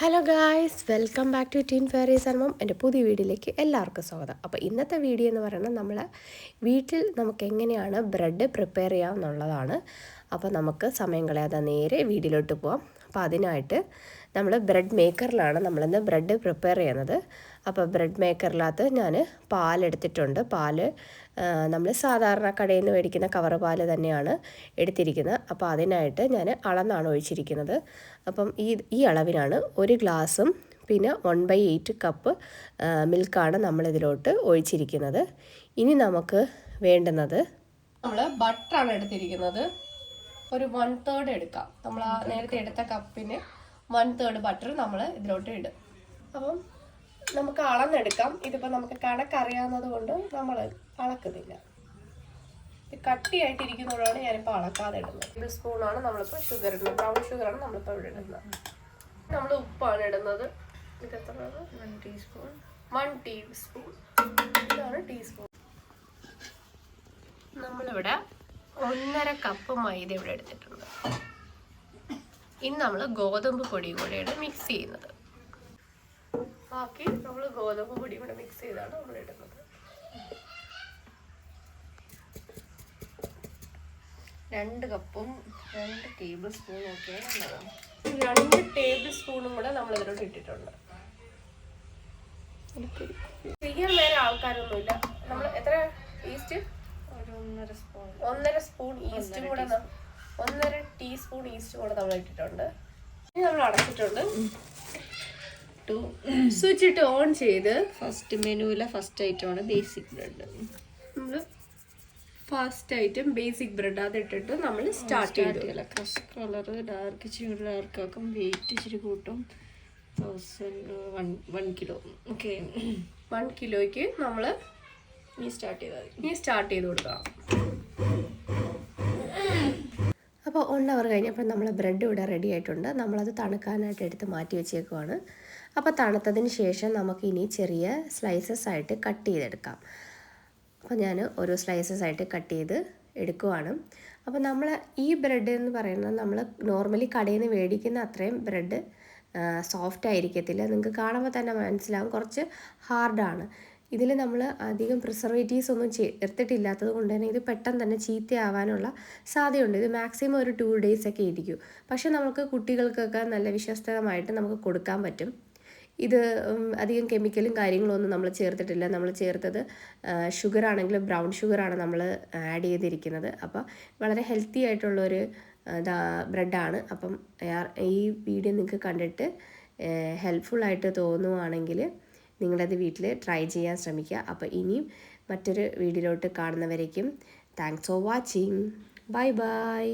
Hello guys welcome back to teen fairy സർമം എന്റെ പുതിയ വീഡിയോയിലേക്ക് എല്ലാവർക്കും സ്വാഗതം. അപ്പോൾ ഇന്നത്തെ വീഡിയോ എന്ന് പറയുന്നത് നമ്മൾ വീട്ടിൽ നമുക്ക് എങ്ങനെയാണ് ബ്രെഡ് പ്രിപ്പയർ ചെയ്യാമെന്നുള്ളതാണ്. അപ്പോൾ നമുക്ക് സമയം കളയാതെ നേരെ വീഡിയോയിലോട്ട് പോവാം. അപ്പോൾ അതിനായിട്ട് നമ്മൾ ബ്രെഡ് മേക്കറിലാണ് നമ്മളിന്ന് ബ്രെഡ് പ്രിപ്പയർ ചെയ്യുന്നത്. അപ്പോൾ ബ്രെഡ് മേക്കറിനകത്ത് ഞാൻ പാലെടുത്തിട്ടുണ്ട് പാൽ നമ്മൾ സാധാരണ കടയിൽ നിന്ന് മേടിക്കുന്ന കവർ പാൽ തന്നെയാണ് എടുത്തിരിക്കുന്നത്. അപ്പോൾ അതിനായിട്ട് ഞാൻ അളന്നാണ് ഒഴിച്ചിരിക്കുന്നത്. അപ്പം ഈ ഈ അളവിനാണ് ഒരു ഗ്ലാസും പിന്നെ വൺ ബൈ എയ്റ്റ് കപ്പ് മിൽക്കാണ് നമ്മളിതിലോട്ട് ഒഴിച്ചിരിക്കുന്നത്. ഇനി നമുക്ക് വേണ്ടുന്നത് നമ്മൾ ബട്ടറാണ് എടുത്തിരിക്കുന്നത്. ഒരു വൺ തേർഡ് എടുക്കാം. നമ്മൾ ആ നേരത്തെ എടുത്ത കപ്പിന് വൺ തേർഡ് ബട്ടർ നമ്മൾ ഇതിലോട്ട് ഇടും. അപ്പം നമുക്ക് അളന്നെടുക്കാം. ഇതിപ്പോൾ നമുക്ക് കണക്കറിയാവുന്നത് കൊണ്ട് നമ്മൾ അളക്കുന്നില്ല. ഇത് കട്ടിയായിട്ടിരിക്കുന്നതുകൊണ്ടാണ് ഞാനിപ്പോൾ അളക്കാതെ ഇടുന്നത്. ഇത് സ്പൂണാണ് നമ്മളിപ്പോൾ ഷുഗർ ഇടുന്നത് ബ്രൗൺ ഷുഗറാണ് നമ്മളിപ്പോൾ ഇവിടെ ഇടുന്നത്. നമ്മൾ ഉപ്പാണ് ഇടുന്നത്. ഇത് എത്ര വൺ ടീസ്പൂൺ വൺ ടീസ്പൂൺ ഇതാണ് ടീസ്പൂൺ നമ്മളിവിടെ ഒന്നര കപ്പ് മൈദ ഇവിടെ എടുത്തിട്ടുണ്ട്. ഇനി നമ്മൾ ഗോതമ്പ് പൊടി കൂടെയാണ് മിക്സ് ചെയ്യുന്നത്. ബാക്കി നമ്മൾ ഗോതമ്പ് പൊടി കൂടെ മിക്സ് ചെയ്താണ് നമ്മൾ ഇടുന്നത്. രണ്ട് കപ്പും രണ്ട് ടേബിൾ സ്പൂണും ഒക്കെ നല്ലതാണ് രണ്ട് ടേബിൾ സ്പൂണും കൂടെ നമ്മൾ ഇതിലോട്ട് ഇട്ടിട്ടുണ്ട്. ചെയ്യാൻ വേറെ ആൾക്കാരൊന്നുമില്ല. നമ്മൾ എത്ര? ഈസ്റ്റ് ഒന്നര സ്പൂൺ. ഒന്നര സ്പൂൺ ഈസ്റ്റ് കൂടെ ഒന്നര ടീസ്പൂൺ ഈസ്റ്റ് കൂടെ നമ്മൾ ഇട്ടിട്ടുണ്ട്. ഇനി നമ്മൾ അടച്ചിട്ടുണ്ട്. ടു. സ്വിച്ച് ഇട്ട് ഓൺ ചെയ്ത് ഫസ്റ്റ് മെനുവിലെ ഫസ്റ്റ് ഐറ്റം ആണ് ബേസിക് ബ്രെഡ്. നമ്മൾ ഫസ്റ്റ് ഐറ്റം ബേസിക് ബ്രെഡ് അത് ഇട്ടിട്ട് നമ്മൾ സ്റ്റാർട്ട് ചെയ്ത്. ക്രഷ് കളർ ഡാർക്ക് ഇച്ചിരി ഡാർക്ക് ആക്കും. വെയിറ്റ് ഇച്ചിരി കൂട്ടും. Thousand one one kilo okay one കിലോയ്ക്ക് നമ്മൾ ഇനി സ്റ്റാർട്ട് ചെയ്താൽ മതി. ഇനി സ്റ്റാർട്ട് ചെയ്ത് കൊടുക്കാം അപ്പോൾ വൺ അവർ കഴിഞ്ഞപ്പോൾ നമ്മൾ ബ്രെഡ് ഇവിടെ റെഡി ആയിട്ടുണ്ട്. നമ്മളത് തണുക്കാനായിട്ട് എടുത്ത് മാറ്റി വെച്ചേക്കുവാണ്. അപ്പോൾ തണുത്തതിന് ശേഷം നമുക്കിനി ചെറിയ സ്ലൈസസ് ആയിട്ട് കട്ട് ചെയ്തെടുക്കാം. അപ്പോൾ ഞാൻ ഓരോ സ്ലൈസസ് ആയിട്ട് കട്ട് ചെയ്ത് എടുക്കുവാണ്. അപ്പോൾ നമ്മൾ ഈ ബ്രെഡ് എന്ന് പറയുന്നത് നമ്മൾ നോർമലി കടയിൽ നിന്ന് മേടിക്കുന്ന അത്രയും ബ്രെഡ് സോഫ്റ്റ് ആയിരിക്കത്തില്ല. നിങ്ങൾക്ക് കാണുമ്പോൾ തന്നെ മനസ്സിലാവും. കുറച്ച് ഹാർഡാണ് ഇതിൽ നമ്മൾ അധികം പ്രിസർവേറ്റീവ്സ് ഒന്നും ചേർത്തിട്ടില്ലാത്തത് കൊണ്ട് തന്നെ ഇത് പെട്ടെന്ന് തന്നെ ചീത്തയാവാനുള്ള സാധ്യതയുണ്ട്. ഇത് മാക്സിമം ഒരു ടു ഡേയ്സ് ഒക്കെ ഇരിക്കും. പക്ഷേ നമുക്ക് കുട്ടികൾക്കൊക്കെ നല്ല വിശ്വസ്തമായിട്ട് നമുക്ക് കൊടുക്കാൻ പറ്റും. ഇത് അധികം കെമിക്കലും കാര്യങ്ങളും നമ്മൾ ചേർത്തിട്ടില്ല. നമ്മൾ ചേർത്തത് ഷുഗർ ആണെങ്കിലും ബ്രൗൺ ഷുഗറാണ് നമ്മൾ ആഡ് ചെയ്തിരിക്കുന്നത്. അപ്പോൾ വളരെ ഹെൽത്തി ആയിട്ടുള്ളൊരു ബ്രെഡാണ് അപ്പം ഈ വീഡിയോ നിങ്ങൾക്ക് കണ്ടിട്ട് ഹെൽപ്ഫുള്ളായിട്ട് തോന്നുവാണെങ്കിൽ നിങ്ങളത് വീട്ടിൽ ട്രൈ ചെയ്യാൻ ശ്രമിക്കുക. അപ്പോൾ ഇനിയും മറ്റൊരു വീഡിയോയിലോട്ട് കാണുന്നവരേക്കും thanks for watching bye bye